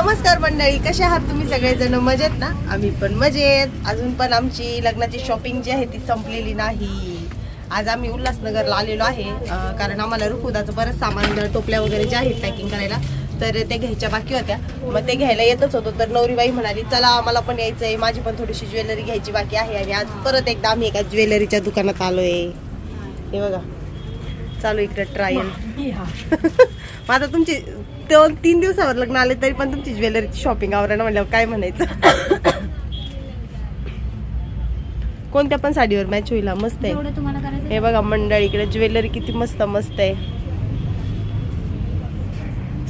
नमस्कार मंडळी कसे आहात तुम्ही सगळेजण? मजेत ना? आम्ही पण मजेत. अजून पण आमची लग्नाची शॉपिंग जी आहे ती संपलेली नाही. आज आम्ही उल्हासनगरला आलेलो आहे कारण आम्हाला रुखुदाचं बरंच सामान टोपल्या वगैरे जे आहेत पॅकिंग करायला तर ते घ्यायच्या बाकी होत्या. मग ते घ्यायला येतच होतो तर नवरीबाई म्हणाली चला आम्हाला पण यायचं आहे माझी पण थोडीशी ज्वेलरी घ्यायची बाकी आहे. आणि आज परत एकदा आम्ही एका ज्वेलरीच्या दुकानात आलोय. हे बघा. चालू इकडे ट्रायल मग आता तुमची दोन तीन दिवसावर लग्न आले तरी पण तुमची ज्वेलरीची शॉपिंग आवरायला म्हणल्यावर काय म्हणायचं? कोणत्या पण साडीवर मॅच होईल मस्त आहे. हे बघा मंडळी इकडे ज्वेलरी किती मस्त मस्त आहे.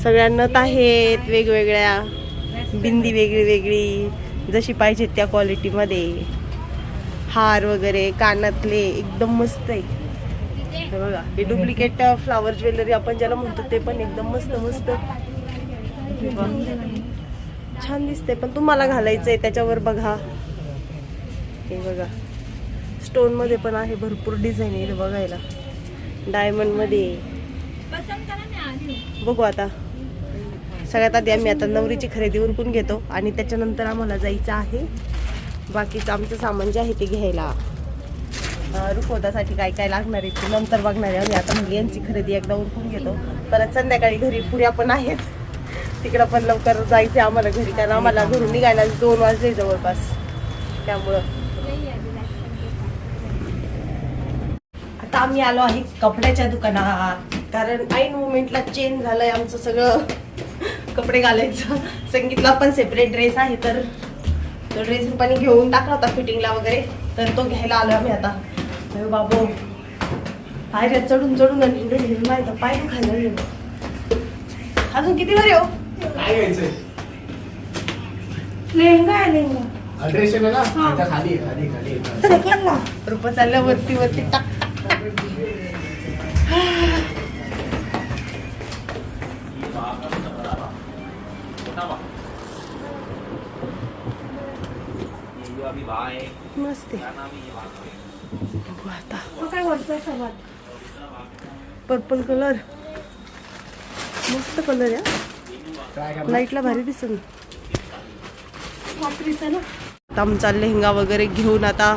सगळ्या नथ आहेत वेगवेगळ्या बिंदी वेगळी वेगळी. जशी पाहिजे त्या क्वालिटीमध्ये हार वगैरे कानातले एकदम मस्त आहे. हे बघा हे डुप्लिकेट फ्लावर ज्वेलरी आपण ज्याला म्हणतो ते पण एकदम मस्त मस्त. छान दिसते पण तुम्हाला घालायचंय त्याच्यावर बघा. हे बघा. स्टोनमध्ये पण आहे भरपूर डिझाईन आहे इथे बघायला. डायमंडमध्ये. बघू आता. सगळ्यात आधी आम्ही आता नवरीची खरेदी उरकून घेतो आणि त्याच्यानंतर आम्हाला जायचं आहे. बाकीचं आमचं सामान जे आहे ते घ्यायला. अं, रुखवतासाठी काय काय लागणार आहे ते नंतर बघणार आहे. आम्ही आता म्हणजे यांची खरेदी एकदा उरकून घेतो. परत संध्याकाळी घरी पुऱ्या पण आहेत. तिकडं पण लवकर जायचं आम्हाला घरी कारण आम्हाला घरून निघायला दोन वाजले जवळपास. त्यामुळं. आता आम्ही आलो आहे कपड्याच्या दुकानात. कारण ऐन मुमेंटला चेंज झालंय आमचं सगळं. कपडे घालायचं. संगीतला पण सेपरेट ड्रेस आहे तर. तो ड्रेस रुपाने घेऊन टाकला होता फिटिंगला वगैरे. तर तो घ्यायला आलो आम्ही आता. अरे बाबू. पायऱ्या चढून चढून आणि हिंडून हिंडून माहिती पाय खायला गेलो अजून किती वर येऊ काय घ्यायचंय? लेहंगा आहे लेहंगा. ड्रेस आहे ना? त्याच्याखाली आहे, खाली खाली आहे. रुपा चालल्या वरती वरती टाक. मस्त आहे. बघू आता काय पर्पल कलर मस्त कलर आहे? लाईटला भारी दिसेल. वापरीचं ना? आता आमचा लेहंगा वगैरे घेऊन आता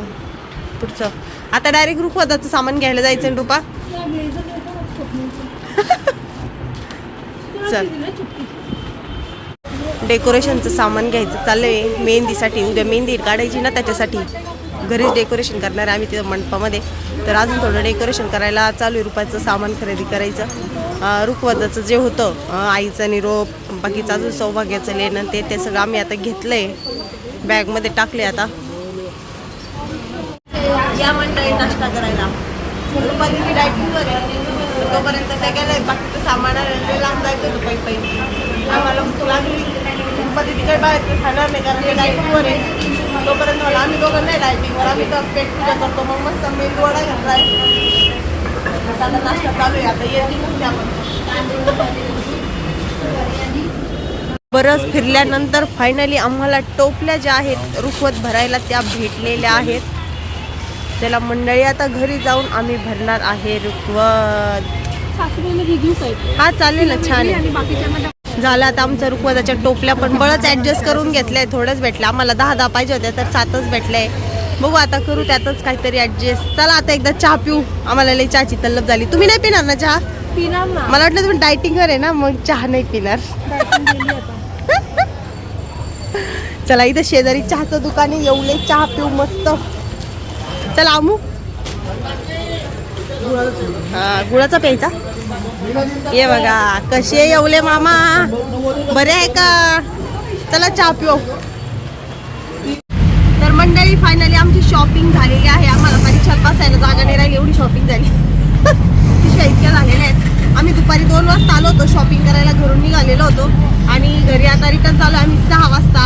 पुढचं. आता डायरेक्ट रुखवताचं सामान घ्यायला जायचं ना रुपा. चल. डेकोरेशनचं सामान घ्यायचं. चाललंय मेहंदीसाठी. उद्या मेहंदी काढायची ना त्याच्यासाठी. घरीच डेकोरेशन करणार आहे आम्ही तिथं मंडपामध्ये. तर अजून थोडं डेकोरेशन करायला चालू आहे रुपयाचं सामान खरेदी करायचं. अं, रुखवताचं जे होतं आईचा निरोप बाकीचं अजून सौभाग्याचं लेणं ते ते सगळं आम्ही आता घेतलं आहे बॅगमध्ये टाकले आता. या मंडळी नाश्ता करायला. रुपाली डायटिंगवर तोपर्यंत त्या गेलाय बाकीचं सामान आलेलं लांब जायचं होतं पै आम्हाला तुला लागली. तिकडे बाहेर खाणार नाही कारण ते डायटिंगवर आहे. तोपर्यंत मला आम्ही दोघं नाही डायटिंगवर आम्ही तर पेट पूजा करतो मग मस्त मेंदू वडा घातलाय आता नाश्ता चालू आहे आता आपण. बरंच फिरल्यानंतर फायनली आम्हाला टोपल्या ज्या आहेत रुखवत भरायला त्या भेटलेल्या आहेत. त्याला मंडळी आता घरी जाऊन आम्ही भरणार आहे रुखवत. हा चालेल ना छान आहे. झालं. आता आमच्या रुखवताच्या टोपल्या पण बळच ऍडजस्ट करून घेतलंय. थोडंच भेटलं. आम्हाला दहा दहा पाहिजे होत्या तर सातच भेटलंय. बघू आता करू त्यातच काहीतरी ऍडजस्ट चला आता एकदा चहा पिऊ. आम्हाला लई चहाची तल्लप झाली. तुम्ही नाही पिणार ना चहा? पिणार ना. मला वाटलं तुम्ही डायटिंगवर आहे ना मग चहा नाही पिणार. चला इथं शेजारी चहाचं दुकान आहे. येऊले चहा पिऊ मस्त. चला आमू. हा गुळाचा प्यायचा. ये बघा कशी आहे येवले मामा? बरे आहे का? चला चहा पिऊ. तर मंडळी फायनली आमची शॉपिंग झालेली आहे. आम्हाला परीक्षात बसायला जागा नाही राहिली एवढी शॉपिंग झाली. अतिशय इतक्या झालेल्या आहेत. आम्ही दुपारी दोन वाजता आलो होतो शॉपिंग करायला घरून निघालेलो होतो. आणि घरी आता रिटर्न चालू आहे आम्ही सहा वाजता